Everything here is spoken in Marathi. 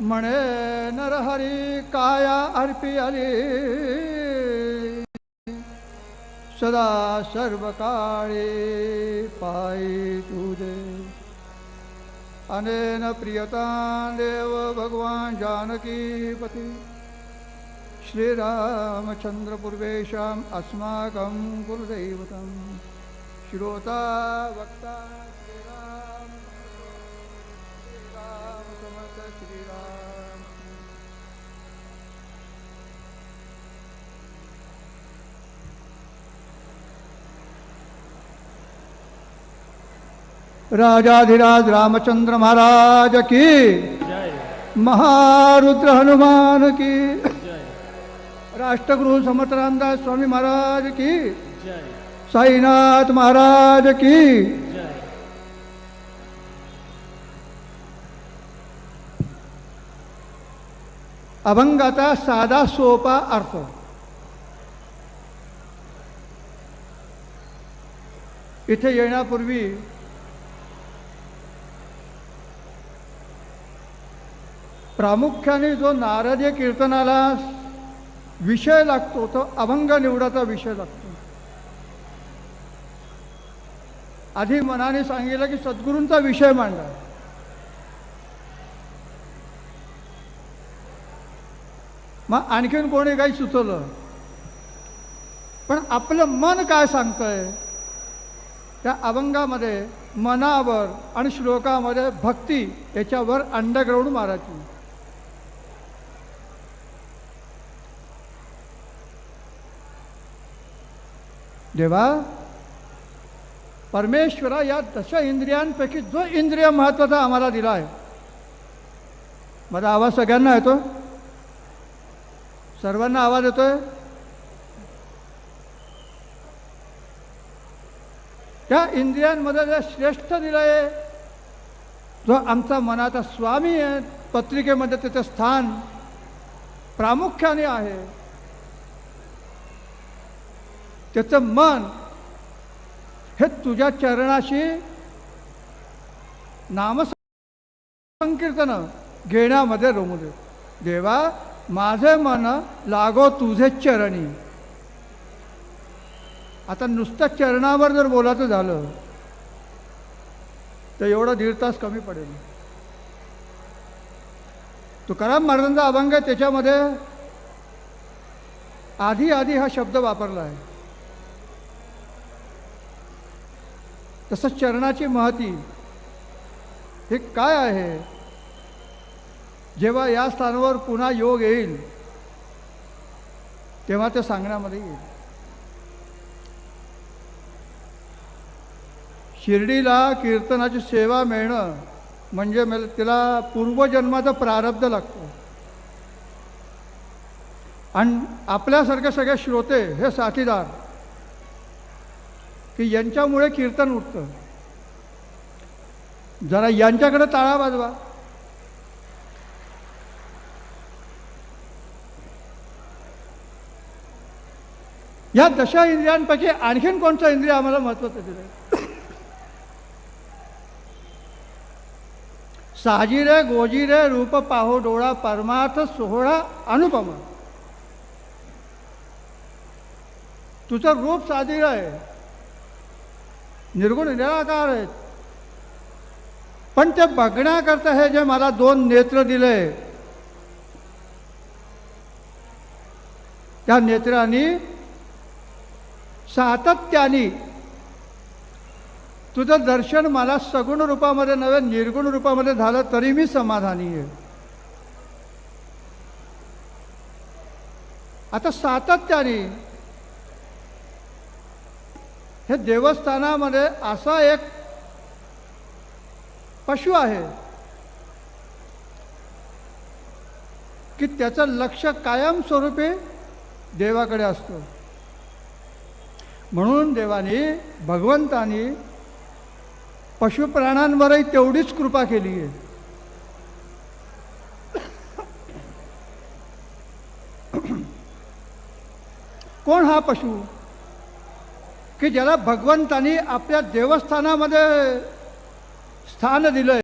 म्हणे नरहरी काया अर्पी आली. सदा सर्व काळी पायी तुझे. अनेन प्रियता देव भगवान जानकीपती श्रीरामचन्द्रपूर्वेषाम् अस्माकं गुरुदैवतं. श्रोता वक्ता राजाधिराज रामचंद्र महाराज की। महारुद्र हनुमान की। राष्ट्रगुरु राष्ट्रगृह समर्थ रामदास स्वामी महाराज की। साईनाथ महाराज की। अभंगता अभंगाचा साधा सोपा अर्थ। इथे येण्यापूर्वी प्रामुख्याने जो नारदीय कीर्तनाला विषय लागतो तो अभंग निवडाचा विषय लागतो. आधी मनाने सांगितलं की सद्गुरूंचा विषय मांडा मग आणखीन कोणी काही सुचवलं? पण आपलं मन काय सांगतंय? त्या अभंगामध्ये मनावर आणि श्लोकामध्ये भक्ती याच्यावर अंडरग्राऊंड मारायची. देवा परमेश्वरा या दश इंद्रियांपैकी जो इंद्रिय महत्त्वाचा आम्हाला दिला आहे माझा आवाज सगळ्यांना येतो? सर्वांना आवाज येतोय? त्या इंद्रियांमध्ये जे श्रेष्ठ दिलं आहे जो आमचा मनाचा स्वामी आहे पत्रिकेमध्ये त्याचं स्थान प्रामुख्याने आहे. त्याचं मन हे तुझ्या चरणाशी नामसंकीर्तन घेण्यामध्ये रमू दे. देवा माझे मन लागो तुझे चरणी. आता नुसतं चरणावर जर बोलायचं झालं तर एवढा दीड तास कमी पडेल. तुकाराम महाराजांचा अभंग आहे त्याच्यामध्ये आधी आधी हा शब्द वापरला आहे. तसंच चरणाची महती हे काय आहे? जेव्हा या स्थानावर पुन्हा योग येईल तेव्हा ते सांगण्यामध्ये येईल. शिर्डीला कीर्तनाची सेवा मिळणं म्हणजे मला तिला पूर्वजन्माचा प्रारब्ध लागतो. आणि आपल्यासारखे सगळे श्रोते हे साथीदार की यांच्यामुळे कीर्तन उठतं. जरा यांच्याकडे ताळा वाजवा. या दशा इंद्रियांपैकी आणखीन कोणतं इंद्रिय आम्हाला महत्वाचं दिलं साजिरे गोजिरे रूप पाहो डोळा परमार्थ सोहळा अनुपम. तुझं रूप साजिर आहे. निर्गुण निराकार आहेत. पण ते बघण्याकरता हे जे मला दोन नेत्र दिले त्या नेत्रांनी सातत्याने तुझं दर्शन मला सगुण रूपामध्ये नव्हे निर्गुण रूपामध्ये झालं तरी मी समाधानी आहे. आता सातत्याने हे देवस्थानामध्ये असा एक पशु आहे की त्याचं लक्ष कायमस्वरूपी देवाकडे असतं. म्हणून देवाने भगवंतानी पशुप्राणांवरही तेवढीच कृपा केली आहे. कोण हा पशु? की ज्याला भगवंतानी आपल्या देवस्थानामध्ये स्थान दिलंय.